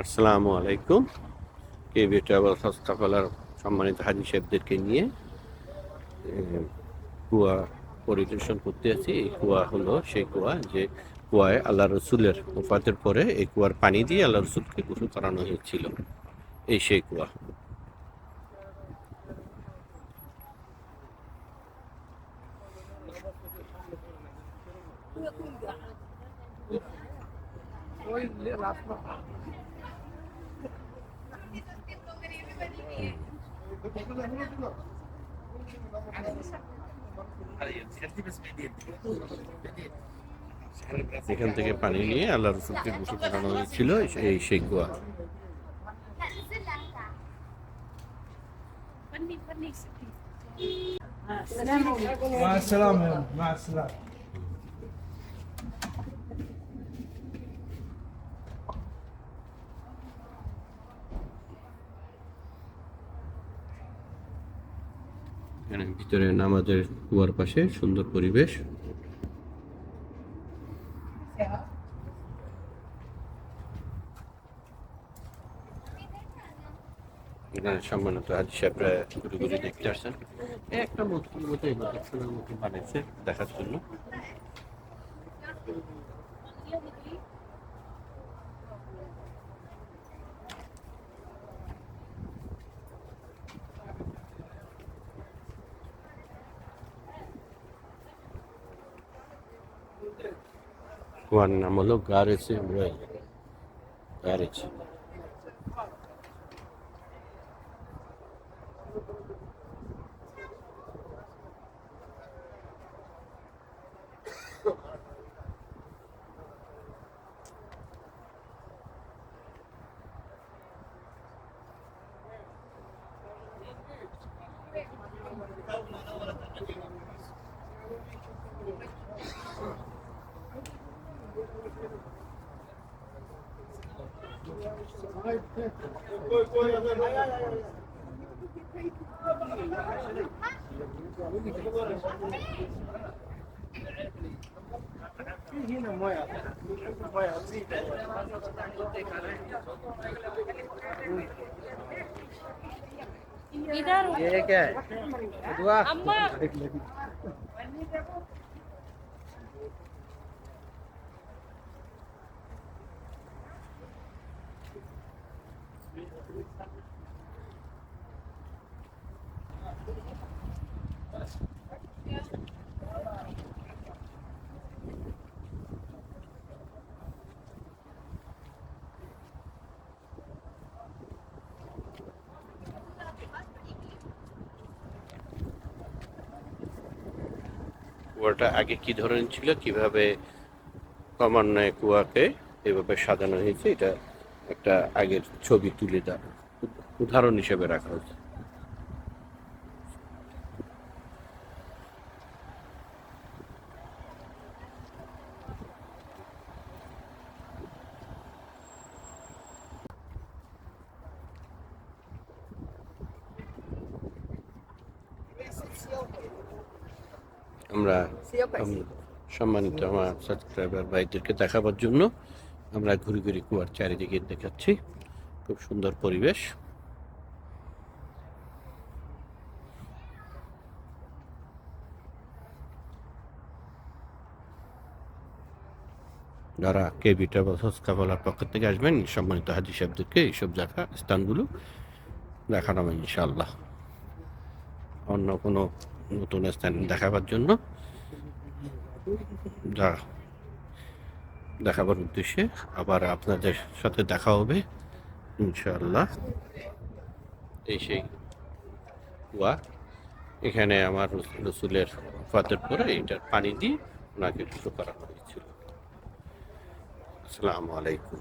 আসসালামু আলাইকুম। কেবি ট্রাভেল হস্তকলার সম্মানিত হাজি সাহেবদেরকে নিয়ে কুয়া পরিদর্শন করতে আছি। এই কুয়া হলো সেই কুয়া যে কুয়ায় আল্লাহ রসুলের ওফাতের পরে এই কুয়ার পানি দিয়ে আল্লাহ রসুলকে গোসল করানো হয়েছিল। এই সেই কুয়া। এখান থেকে পানি নিয়ে আল্লাহ রসুলকে গোসল করানো হয়েছিল এই সেই কুয়া فني فني ستي مع السلامة يلا مع السلامة এখানে ভিতরে নামাজের কুয়ার পাশে সুন্দর পরিবেশ। এখানে সম্মানিত হাজি সাহেবরা ঘুরে ঘুরে দেখতে আসছেন। একটা মতো মতো মতো বানিয়েছে দেখার জন্য? వాడి నమ్మలో గారెసి గారెచ్చి इधर ये क्या है? दुआ। अम्मा। কুয়াটা আগে কি ধরনের ছিল? কীভাবে ক্রমান্বয়ে কুয়াকে এভাবে সাজানো হয়েছে? এটা একটা আগের ছবি তুলে দেওয়া। উদাহরণ হিসেবে রাখা হয়েছে। আমরা সম্মানিত আমার সাবস্ক্রাইবার ভাইদেরকে দেখাবার জন্য আমরা ঘুরে ঘুরে কুয়ার চারিদিকে দেখাচ্ছি। খুব সুন্দর পরিবেশ। যারা কে কেবি ট্রাভেল হসকাবলার পক্ষ থেকে আসবেন, সম্মানিত হাজি সাহেবদেরকে এইসব জায়গা, স্থানগুলো দেখানো হবে ইনশাল্লাহ অন্য কোনো নতুন স্থান দেখাবার জন্য যা দেখাবার উদ্দেশ্যে আবার আপনাদের সাথে দেখা হবে ইনশাল্লাহ এই সেই কুয়া এখানে আমার রসুলের ফাতের পরে এটার পানি দিয়ে ওনাকে করা হয়েছিল। আসসালামু আলাইকুম।